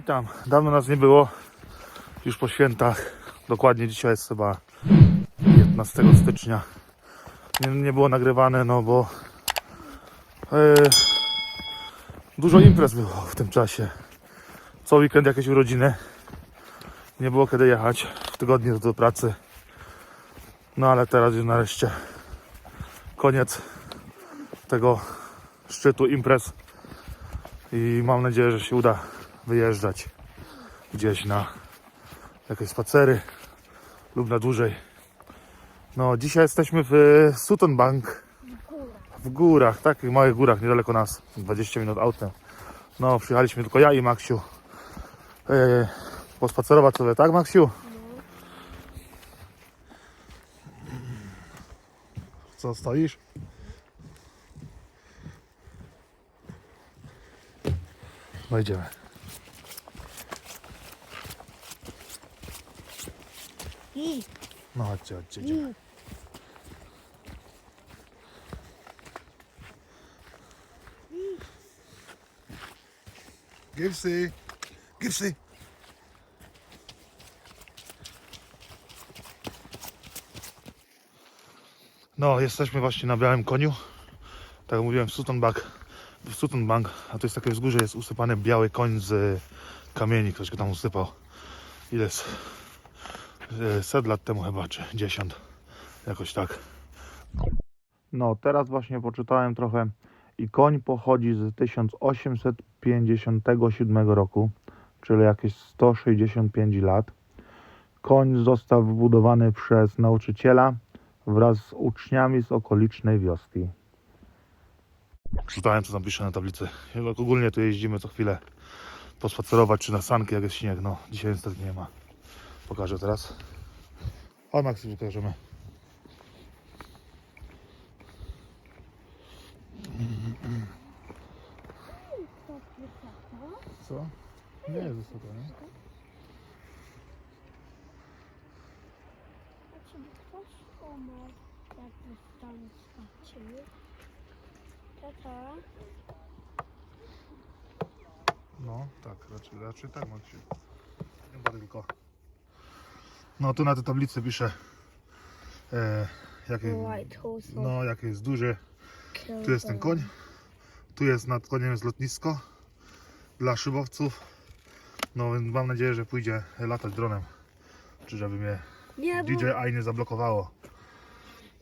Witam. Dawno nas nie było. Już po świętach. Dokładnie dzisiaj jest chyba 15 stycznia. Nie, nie było nagrywane, no bo e, dużo imprez było w tym czasie. Co weekend jakieś urodziny. Nie było kiedy jechać. W tygodniu do pracy. No ale teraz już nareszcie koniec tego szczytu imprez i mam nadzieję, że się uda wyjeżdżać gdzieś na jakieś spacery lub na dłużej. No, dzisiaj jesteśmy w Sutton Bank w górach, takich małych górach niedaleko nas, 20 minut autem. No, przyjechaliśmy tylko ja i Maksiu. E, pospacerować sobie, tak Maksiu? Co, stoisz? No idziemy. No chodźcie, chodźcie, idziemy. i. Gipsy! Gipsy! No, jesteśmy właśnie na Białym Koniu. Tak jak mówiłem, w Sutton Bank. W Sutton Bank, a to jest takie wzgórze, jest usypany biały koń z kamieni. Ktoś go tam usypał. Ile jest? E, Set lat temu chyba, czy 10. Jakoś tak. No, teraz właśnie poczytałem trochę i koń pochodzi z 1857 roku, czyli jakieś 165 lat. Koń został wybudowany przez nauczyciela wraz z uczniami z okolicznej wioski. Czytałem, co tam pisze na tablicy. Jak Ogólnie tu jeździmy co chwilę pospacerować, czy na sanki, jak jest śnieg. No, dzisiaj niestety nie ma. Pokażę teraz. O, Max, pokażemy. Co? Nie jest wysoko, nie? A czy by ktoś umarł, jakby tam skoczył? Tata, No, tak, raczej, raczej tak Maksiu. Chyba tylko. No, tu na tej tablicy pisze e, jakie, no, jakie jest duże. Tu jest ten koń. Tu jest nad koniem jest lotnisko dla szybowców. No, więc mam nadzieję, że pójdzie latać dronem. Czy żeby mnie Nie, bo DJI nie zablokowało.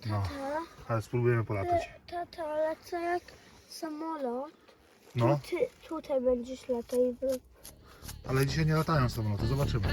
No, tata, ale spróbujemy polatać. tata, ale co jak samolot? No, ty tutaj będziesz latał i ale dzisiaj nie latają samoloty, zobaczymy.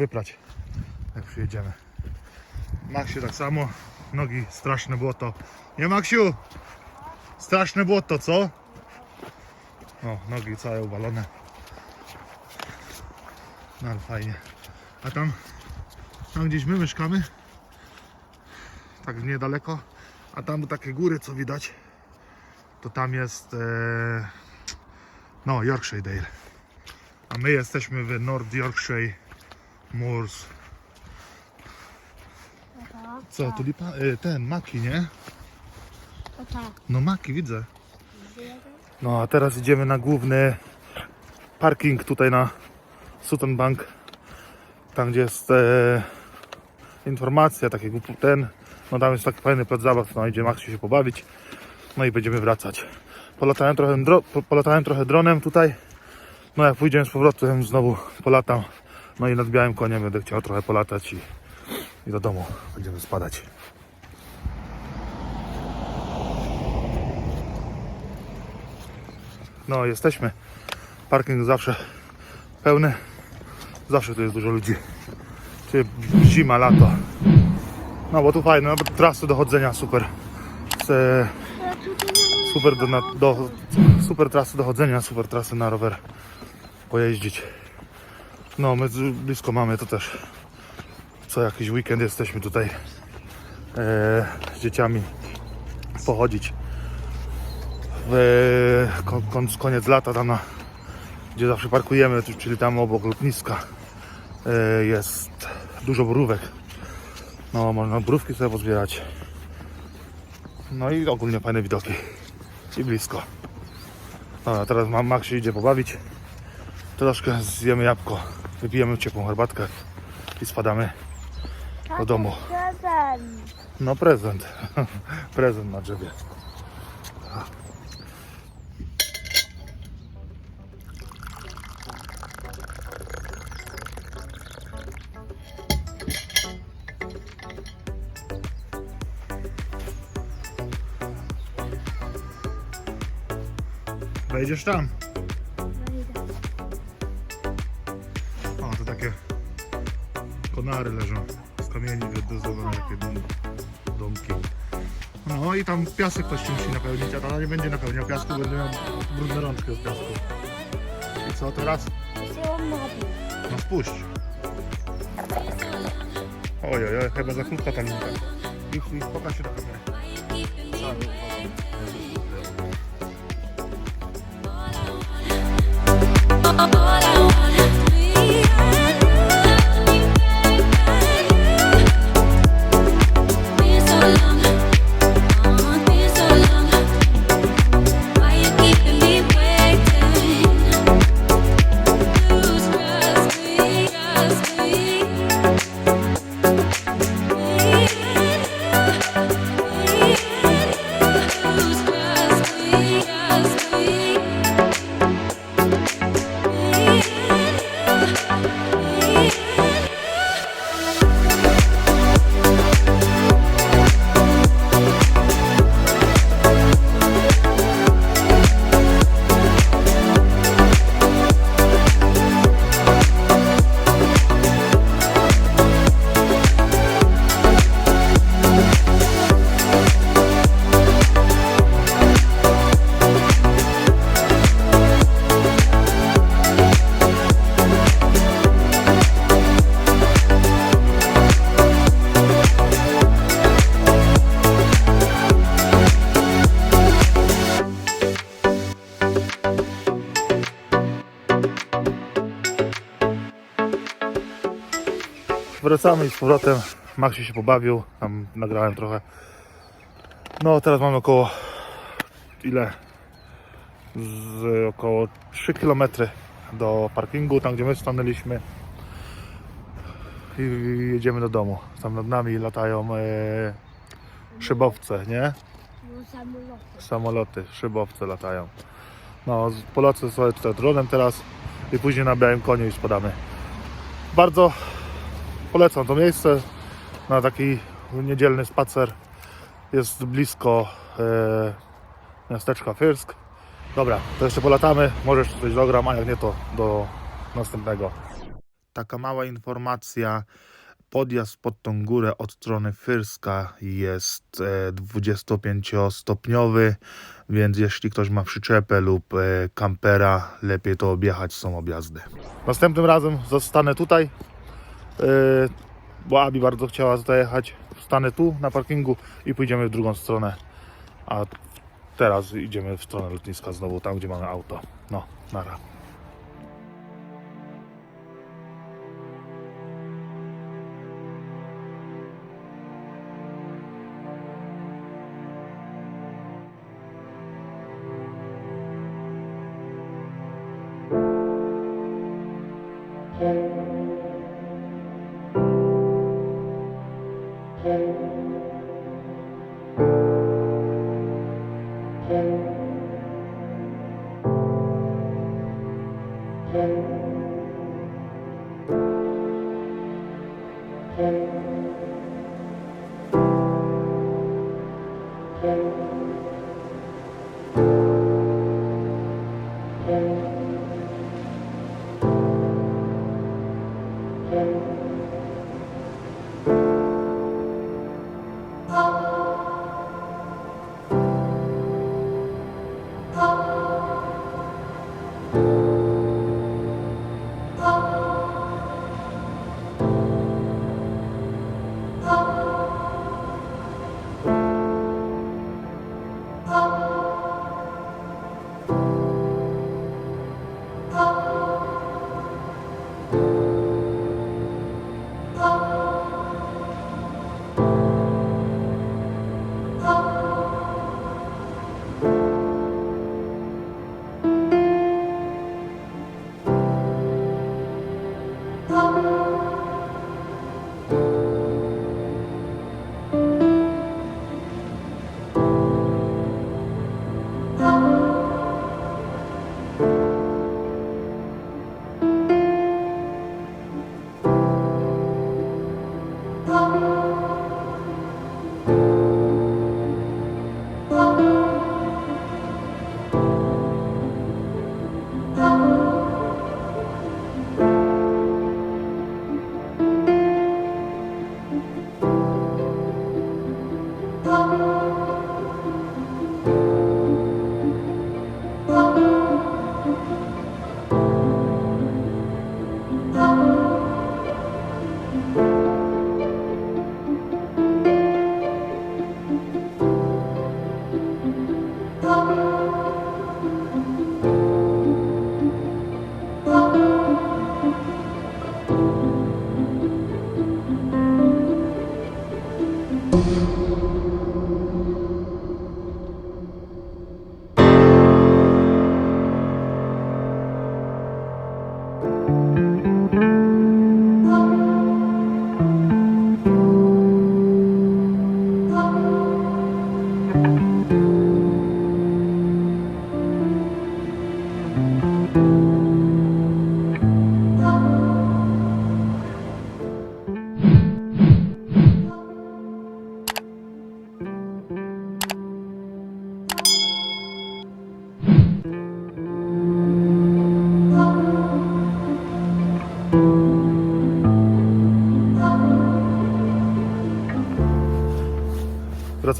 Wyprać, jak przyjedziemy. Maxie tak samo. Nogi, straszne błoto. Nie Maksiu? Straszne błoto, co? O, nogi całe uwalone. No ale fajnie. A tam, tam gdzieś my mieszkamy, tak niedaleko, a tam takie góry, co widać, to tam jest, e, no, Yorkshire Dale. A my jesteśmy w North Yorkshire Tata. Co, tulipa, e, ten, maki, nie? Tata. No maki, widzę. No a teraz idziemy na główny parking tutaj na Sutton Bank. Tam gdzie jest e, informacja, taki głup- ten. No tam jest taki fajny plac zabaw, no idzie Maksiu się pobawić. No i będziemy wracać. Polatałem trochę, dro, po- polatałem trochę dronem tutaj. No jak pójdziemy z powrotem znowu polatam. No i nad białym koniem będę chciał trochę polatać i, i do domu będziemy spadać. No, jesteśmy. Parking zawsze pełny. Zawsze tu jest dużo ludzi. Czy zima, lato. No bo tu fajne, no, bo trasy do chodzenia super. Se- Super, do, do, super trasy do chodzenia, super trasy na rower pojeździć. No, my blisko mamy to też. Co jakiś weekend jesteśmy tutaj e, z dzieciami pochodzić. W kon, kon, koniec lata tam na, gdzie zawsze parkujemy, czyli tam obok lotniska e, jest dużo borówek. No, można borówki sobie pozbierać. No i ogólnie fajne widoki. I blisko. Dobra, teraz Max się idzie pobawić. Troszkę zjemy jabłko, wypijemy ciepłą herbatkę i spadamy do domu. prezent. No prezent. prezent na drzewie. Wejdziesz tam? Konary leżą z kamieni wydozowane takie dom, domki. No i tam piasek ktoś musi napełnić, a tata nie będzie napełniał piasku, będzie miał brudne rączki od piasku. I co teraz? No spuść. Oj, oj, oj, chyba za krótka ta linka. Ich, ich, pokaż się do kamery. All I want Wracamy i z powrotem. Maxi się pobawił, tam nagrałem trochę. No teraz mamy około ile? Z około 3 km do parkingu, tam gdzie my stanęliśmy. I jedziemy do domu. Tam nad nami latają e, szybowce, nie? No samoloty. Samoloty, szybowce latają. No, Polacy sobie tutaj dronem teraz i później na białym koniu i spadamy. Bardzo polecam to miejsce na taki niedzielny spacer. Jest blisko e, miasteczka Fyrsk. Dobra, to jeszcze polatamy, możesz coś dogram, a jak nie to do następnego. Taka mała informacja. podjazd pod tą górę od strony Fyrska jest e, 25-stopniowy, więc jeśli ktoś ma przyczepę lub e, kampera, lepiej to objechać, są objazdy. Następnym razem zostanę tutaj, e, bo Abi bardzo chciała tutaj jechać. Stanę tu na parkingu i pójdziemy w drugą stronę, a teraz idziemy w stronę lotniska znowu, tam gdzie mamy auto. No, nara.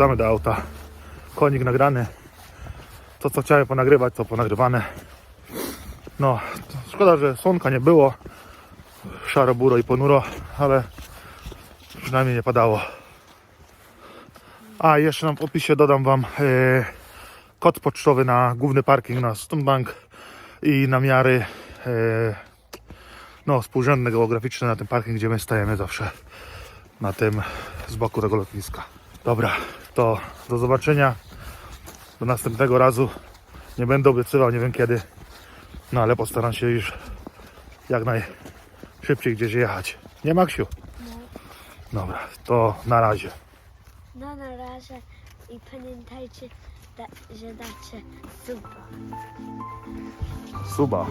Wracamy do auta. Konik nagrany. To co chciałem ponagrywać, to ponagrywane. No, szkoda, że słonka nie było. Szaro, buro i ponuro, ale przynajmniej nie padało. A jeszcze nam w opisie dodam Wam e, kod pocztowy na główny parking na Stonebank i namiary e, no, współrzędne geograficzne na tym parking, gdzie my stajemy zawsze na tym z boku tego lotniska. Dobra, to do zobaczenia. Do następnego razu. Nie będę obiecywał, nie wiem kiedy. No ale postaram się już jak najszybciej gdzieś jechać. Nie Maksiu? Dobra, to na razie. No na razie i pamiętajcie, da, że dacie suba. Suba.